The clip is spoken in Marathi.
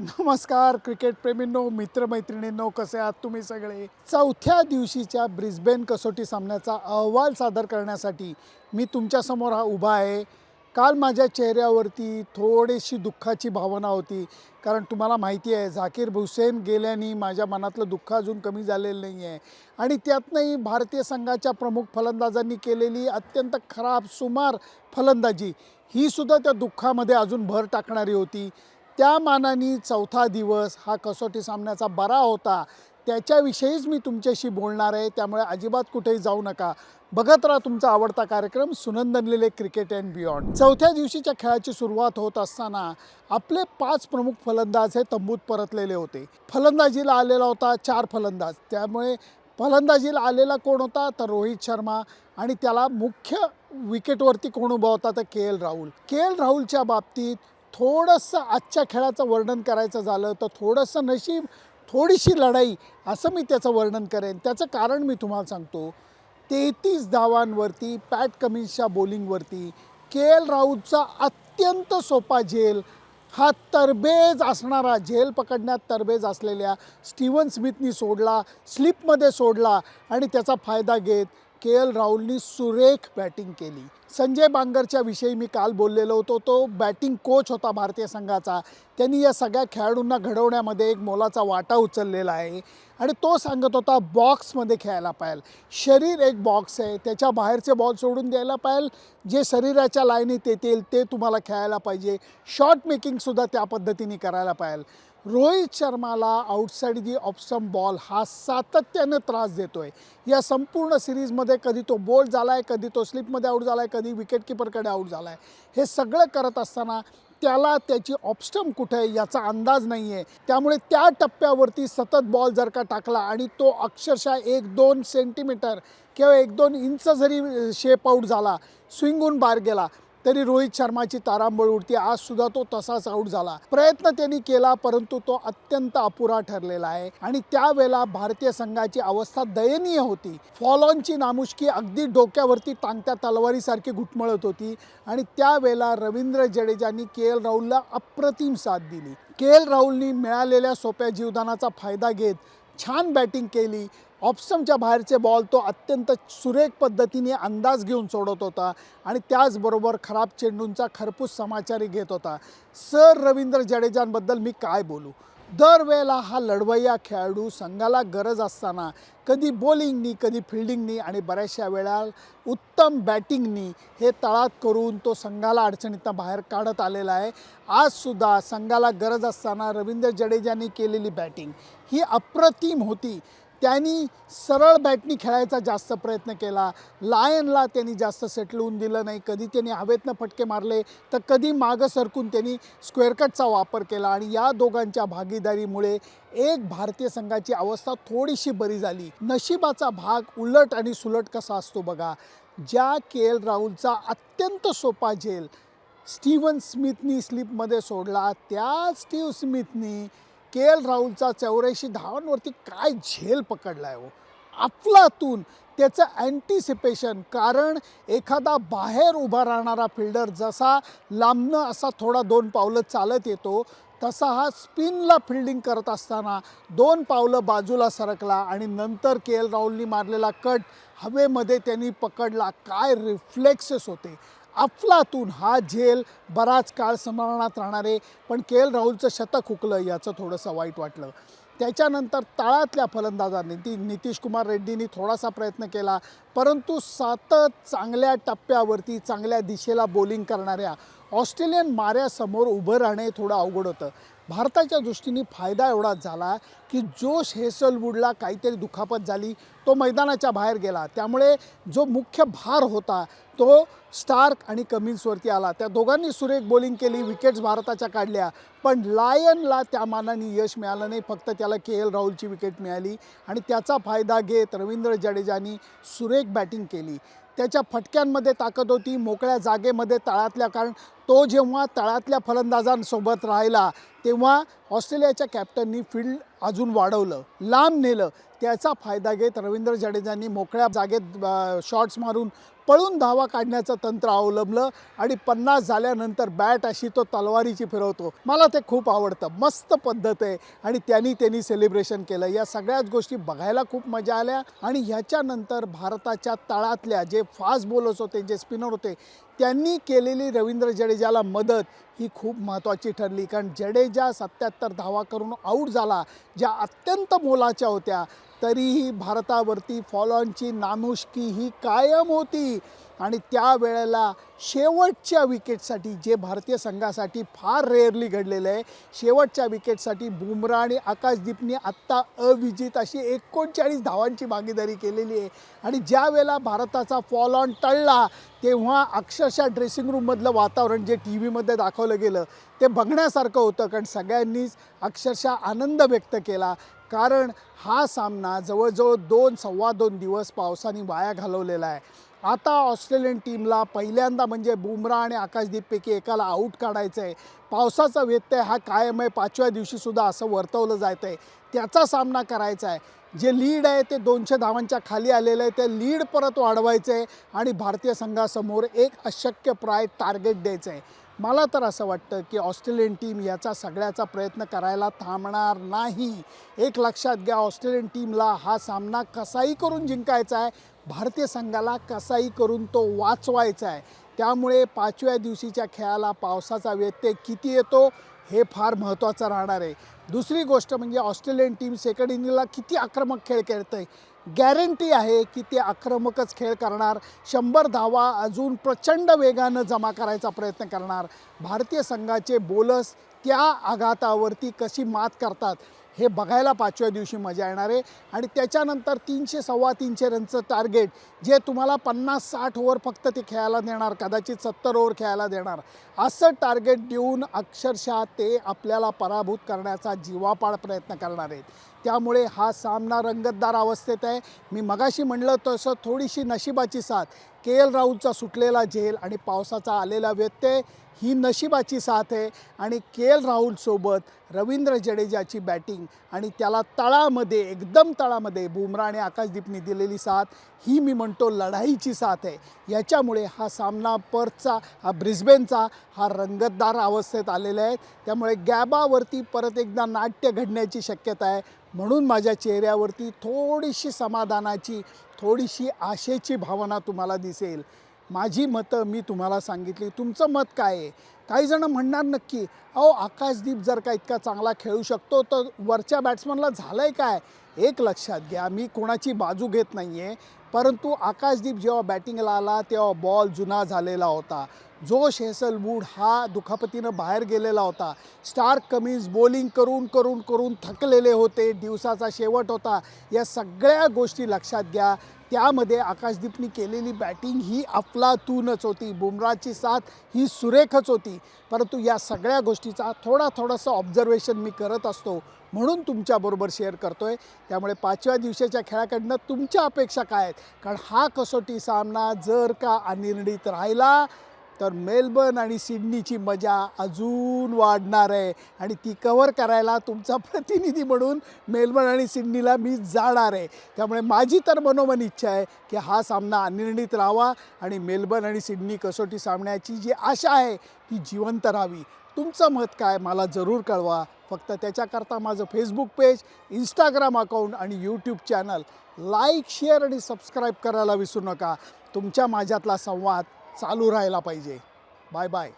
नमस्कार क्रिकेट प्रेमींनो मित्रमैत्रिणींनो कसे आहात तुम्ही सगळे? चौथ्या दिवशीच्या ब्रिस्बेन कसोटी सामन्याचा अहवाल सादर करण्यासाठी मी तुमच्यासमोर हा उभा आहे. काल माझ्या चेहऱ्यावरती थोडीशी दुःखाची भावना होती कारण तुम्हाला माहिती आहे झाकीर हुसेन गेल्याने माझ्या मनातलं दुःख अजून कमी झालेलं नाही आहे. आणि त्यातनंही भारतीय संघाच्या प्रमुख फलंदाजांनी केलेली अत्यंत खराब सुमार फलंदाजी ही सुद्धा त्या दुःखामध्ये अजून भर टाकणारी होती. त्या मानाने चौथा दिवस हा कसोटी सामन्याचा बरा होता. त्याच्याविषयीच मी तुमच्याशी बोलणार आहे. त्यामुळे अजिबात कुठेही जाऊ नका. बघत राहा तुमचा आवडता कार्यक्रम सुनंदनलेले क्रिकेट अँड बियॉन्ड. चौथ्या दिवशीच्या खेळाची सुरुवात होत असताना आपले पाच प्रमुख फलंदाज हे तंबूत परतलेले होते. फलंदाजीला आलेला होता चार फलंदाज. त्यामुळे फलंदाजीला आलेला कोण होता? तर रोहित शर्मा आणि त्याला मुख्य विकेटवरती कोण उभा होता? तर K L Rahul. K L राहुलच्या बाबतीत थोडंसं आजच्या खेळाचं वर्णन करायचं झालं तर थोडंसं नशीब थोडीशी लढाई असं मी त्याचं वर्णन करेन. त्याचं कारण मी तुम्हाला सांगतो. तेहतीस धावांवरती पॅट कमिन्सच्या बॉलिंगवरती के एल राऊतचा अत्यंत सोपा झेल. हा तरबेज असणारा झेल पकडण्यात तरबेज असलेल्या स्टीवन स्मिथनी सोडला स्लिपमध्ये सोडला आणि त्याचा फायदा घेत के एल राहुलनी सुरेख बॅटिंग केली. संजय बांगरच्या विषयी मी काल बोललेलो होतो तो बॅटिंग कोच होता भारतीय संघाचा. त्यांनी या सगळ्या खेळाडूंना घडवण्यामध्ये एक मोलाचा वाटा उचललेला आहे. आणि तो सांगत होता बॉक्समध्ये खेळायला पाहिजे शरीर एक बॉक्स आहे त्याच्या बाहेरचे बॉल सोडून द्यायला पाहिजे जे शरीराच्या लाईनीत येतील ते तुम्हाला खेळायला पाहिजे. शॉर्ट मेकिंगसुद्धा त्या पद्धतीने करायला पाहिजे रोहित शर्माला आउटसाईड दी ऑप्शन बॉल हा सातत्यानं त्रास देतो आहे या संपूर्ण सिरीजमध्ये कधी तो बोल्ड झाला आहे कधी तो स्लिपमध्ये आऊट झाला आहे कधी विकेटकीपरकडे आऊट झाला आहे हे सगळं करत असताना त्याला त्याची ऑप्स्टम कुठे आहे याचा अंदाज नाही आहे त्यामुळे त्या टप्प्यावरती सतत बॉल जर का टाकला आणि तो अक्षरशः एक दोन सेंटीमीटर किंवा एक दोन इंच जरी शेप आऊट झाला स्विंगून बाहेर गेला तरी रोहित शर्माची तारांबळ उडती. आज सुद्धा तो तसाच आऊट झाला. प्रयत्न त्यांनी केला परंतु तो अत्यंत अपुरा ठरलेला आहे. आणि त्यावेळेला भारतीय संघाची अवस्था दयनीय होती. फॉलॉनची नामुष्की अगदी डोक्यावरती टांगत्या तलवारीसारखी घुटमळत होती. आणि त्यावेळेला रवींद्र जडेजांनी के एल राहुलला अप्रतिम साथ दिली. के एल राहुलनी मिळालेल्या सोप्या जीवदानाचा फायदा घेत छान बॅटिंग केली. ऑप्शनच्या बाहेरचे बॉल तो अत्यंत सुरेख पद्धतीने अंदाज घेऊन सोडत होता आणि त्याचबरोबर खराब चेंडूंचा खरपूस समाचारही घेत होता. सर रवींद्र जडेजांबद्दल मी काय बोलू? दरवेळेला हा लढवय्या खेळाडू संघाला गरज असताना कधी बॉलिंगनी कधी फिल्डिंगनी आणि बऱ्याचशा वेळा उत्तम बॅटिंगनी हे तळात करून तो संघाला अडचणीतनं बाहेर काढत आलेला आहे. आजसुद्धा संघाला गरज असताना रवींद्र जडेजांनी केलेली बॅटिंग ही अप्रतिम होती. त्यांनी सरळ बॅटनी खेळायचा जास्त प्रयत्न केला. लायनला त्यांनी जास्त सेटल होऊन दिलं नाही. कधी त्यांनी हवेतनं फटके मारले तर कधी मागं सरकून त्यांनी स्क्वेअर कटचा वापर केला. आणि या दोघांच्या भागीदारीमुळे एक भारतीय संघाची अवस्था थोडीशी बरी झाली. नशिबाचा भाग उलट आणि सुलट कसा असतो बघा. ज्या के एल राहुलचा अत्यंत सोपा झेल स्टीवन स्मिथनी स्लिपमध्ये सोडला त्या स्टीव्ह स्मिथनी के एल राहुलचा चौऱ्याऐंशी धावांवरती काय झेल पकडला आहे हो? अफलातून त्याचं अँटिसिपेशन कारण एखादा बाहेर उभा राहणारा फिल्डर जसा लांबनं असा थोडा दोन पावलं चालत येतो तसा हा स्पिनला फिल्डिंग करत असताना दोन पावलं बाजूला सरकला आणि नंतर के एल राहुलनी मारलेला कट हवेमध्ये त्यांनी पकडला. काय रिफ्लेक्सेस होते. अफलातून हा झेल बराच काळ स्मरणात राहणारे पण के एल राहुलचं शतक हुकलं याचं थोडंसं वाईट वाटलं. त्याच्यानंतर तळातल्या फलंदाजांनी ती नितीश कुमार रेड्डींनी थोडासा प्रयत्न केला परंतु सतत चांगल्या टप्प्यावरती चांगल्या दिशेला बॉलिंग करणाऱ्या ऑस्ट्रेलियन माऱ्यासमोर उभं राहणे थोडं अवघड होतं. भारताच्या दृष्टीने फायदा एवढाच झाला की जोश हेसलवूडला काहीतरी दुखापत झाली तो मैदानाच्या बाहेर गेला. त्यामुळे जो मुख्य भार होता तो स्टार्क आणि कमिन्सवरती आला. त्या दोघांनी सुरेख बॉलिंग केली विकेट्स भारताच्या काढल्या. पण लायनला त्या मानाने यश मिळालं नाही फक्त त्याला के एल राहुलची विकेट मिळाली. आणि त्याचा फायदा घेत रवींद्र जडेजानी सुरेख बॅटिंग केली. त्याच्या फटक्यांमध्ये ताकद होती मोकळ्या जागेमध्ये तळातल्या कारण तो जेव्हा तळातल्या फलंदाजांसोबत राहिला तेव्हा ऑस्ट्रेलियाच्या कॅप्टननी फील्ड अजून वाढवलं लांब नेलं. त्याचा फायदा घेत रवींद्र जडेजांनी मोकळ्या जागेत शॉट्स मारून पळून धावा काढण्याचं तंत्र अवलंबलं आणि पन्नास झाल्यानंतर बॅट अशी तो तलवारीची फिरवतो. मला ते खूप आवडतं. मस्त पद्धत आहे आणि त्यांनी त्यांनी सेलिब्रेशन केलं. या सगळ्याच गोष्टी बघायला खूप मजा आल्या आणि ह्याच्यानंतर भारताच्या तळातल्या जे फास्ट बॉलर्स होते जे स्पिनर होते त्यांनी केलेली रवींद्र जडेजाला मदत ही खूप महत्त्वाची ठरली. कारण जडेजा सत्याहत्तर धावा करून आऊट झाला ज्या अत्यंत मोलाच्या होत्या. तरीही भारतावरती फॉलॉनची नामुष्की ही कायम होती. आणि त्यावेळेला शेवटच्या विकेटसाठी जे भारतीय संघासाठी फार रेअरली घडलेलं आहे शेवटच्या विकेटसाठी बुमराह आणि आकाशदीपने आत्ता अविजित अशी एकोणचाळीस धावांची भागीदारी केलेली आहे. आणि ज्या वेळेला भारताचा फॉल ऑन टळला तेव्हा अक्षरशः ड्रेसिंग रूममधलं वातावरण जे टी व्हीमध्ये दाखवलं गेलं ते बघण्यासारखं होतं. कारण सगळ्यांनीच अक्षरशः आनंद व्यक्त केला. कारण हा सामना जवळजवळ दोन सव्वा दोन दिवस पावसाने वाया घालवलेला आहे. आता ऑस्ट्रेलियन टीमला पहिल्यांदा म्हणजे बुमराह आणि आकाशदीपपैकी एकाला आऊट काढायचं आहे. पावसाचा व्यत्यय हा कायम आहे. पाचव्या दिवशीसुद्धा असं वर्तवलं जात आहे. त्याचा सामना करायचा आहे. जे लीड आहे ते दोनशे धावांच्या खाली आलेलं आहे. ते लीड परत वाढवायचं आहे आणि भारतीय संघासमोर एक अशक्यप्राय टार्गेट द्यायचं आहे. मला तर असं वाटतं की ऑस्ट्रेलियन टीम याचा सगळ्याचा प्रयत्न करायला थांबणार नाही. एक लक्षात घ्या ऑस्ट्रेलियन टीमला हा सामना कसाही करून जिंकायचा आहे भारतीय संघाला कसाही करून तो वाचवायचा आहे. त्यामुळे पाचव्या दिवशीच्या खेळाला पावसाचा व्यत्यय किती येतो हे फार महत्त्वाचं राहणार आहे. दुसरी गोष्ट म्हणजे ऑस्ट्रेलियन टीम सेकंड इनिंगला किती आक्रमक खेळ खेळतं आहे गॅरंटी आहे की ते आक्रमकच खेळ करणार. शंभर धावा अजून प्रचंड वेगानं जमा करायचा प्रयत्न करणार. भारतीय संघाचे बोलस त्या आघातावरती कशी मात करतात? हे बघायला पाचव्या दिवशी मजा येणार आहे. आणि त्याच्यानंतर तीनशे सव्वा तीनशे रनचं टार्गेट जे तुम्हाला पन्नास साठ ओव्हर फक्त ते खेळायला देणार कदाचित सत्तर ओव्हर खेळायला देणार. असं टार्गेट देऊन अक्षरशः ते आपल्याला पराभूत करण्याचा जीवापाड प्रयत्न करणार आहेत. त्यामुळे हा सामना रंगतदार अवस्थेत आहे. मी मगाशी म्हणलं तसं थोडीशी नशिबाची साथ. के एल राहुलचा सुटलेला झेल आणि पावसाचा आलेला व्यत्यय ही नशिबाची साथ आहे. आणि के एल राहुलसोबत रवींद्र जडेजाची बॅटिंग आणि त्याला तळामध्ये एकदम तळामध्ये बुमराह आणि आकाशदीपने दिलेली साथ ही मी म्हणतो लढाईची साथ आहे. याच्यामुळे हा सामना पर्थचा हा ब्रिस्बेनचा हा रंगतदार अवस्थेत आलेला आहे. त्यामुळे गॅबावरती परत एकदा नाट्य घडण्याची शक्यता आहे. म्हणून माझ्या चेहऱ्यावरती थोडीशी समाधानाची थोडीशी आशेची भावना तुम्हाला दिसेल. माझी मतं मी तुम्हाला सांगितली. तुमचं मत काय आहे? काही जण म्हणणार नक्की अहो आकाशदीप जर का इतका चांगला खेळू शकतो तर वरच्या बॅट्समनला झालं आहे काय? एक लक्षात घ्या मी कोणाची बाजू घेत नाही आहे परंतु आकाशदीप जेव्हा बॅटिंगला आला तेव्हा बॉल जुना झालेला होता. जोश हेसलवूड हा दुखापतीनं बाहेर गेलेला होता. स्टार्क कमिन्स बॉलिंग करून करून करून थकलेले होते. दिवसाचा शेवट होता. या सगळ्या गोष्टी लक्षात घ्या. त्यामध्ये आकाशदीपनी केलेली बॅटिंग ही अफलातूनच होती. बुमराची साथ ही सुरेखच होती. परंतु या सगळ्या गोष्टीचा थोडा थोडासा ऑब्झर्वेशन मी करत असतो. म्हणून तुमच्याबरोबर शेअर करतो आहे त्यामुळे पाचव्या दिवसाच्या खेळाकडनं तुमच्या अपेक्षा काय आहेत? कारण हा कसोटी सामना जर का अनिर्णित राहिला तर मेलबर्न आणि सिडनीची मजा अजून वाढणार आहे. आणि ती कवर करायला तुमचा प्रतिनिधी म्हणून मेलबर्न आणि सिडनीला मी जाणार आहे. त्यामुळे माझी तर मनोमन इच्छा आहे की हा सामना अनिर्णित राहावा आणि मेलबर्न आणि सिडनी कसोटी सामन्याची जी आशा आहे ती जिवंत राहावी. तुमचं मत काय मला जरूर कळवा. फक्त त्याच्याकरता माझं फेसबुक पेज इंस्टाग्राम अकाउंट आणि यूट्यूब चॅनल लाईक शेअर आणि सबस्क्राईब करायला विसरू नका. तुमच्या माझ्यातला संवाद चालू राहायला पाहिजे. Bye bye.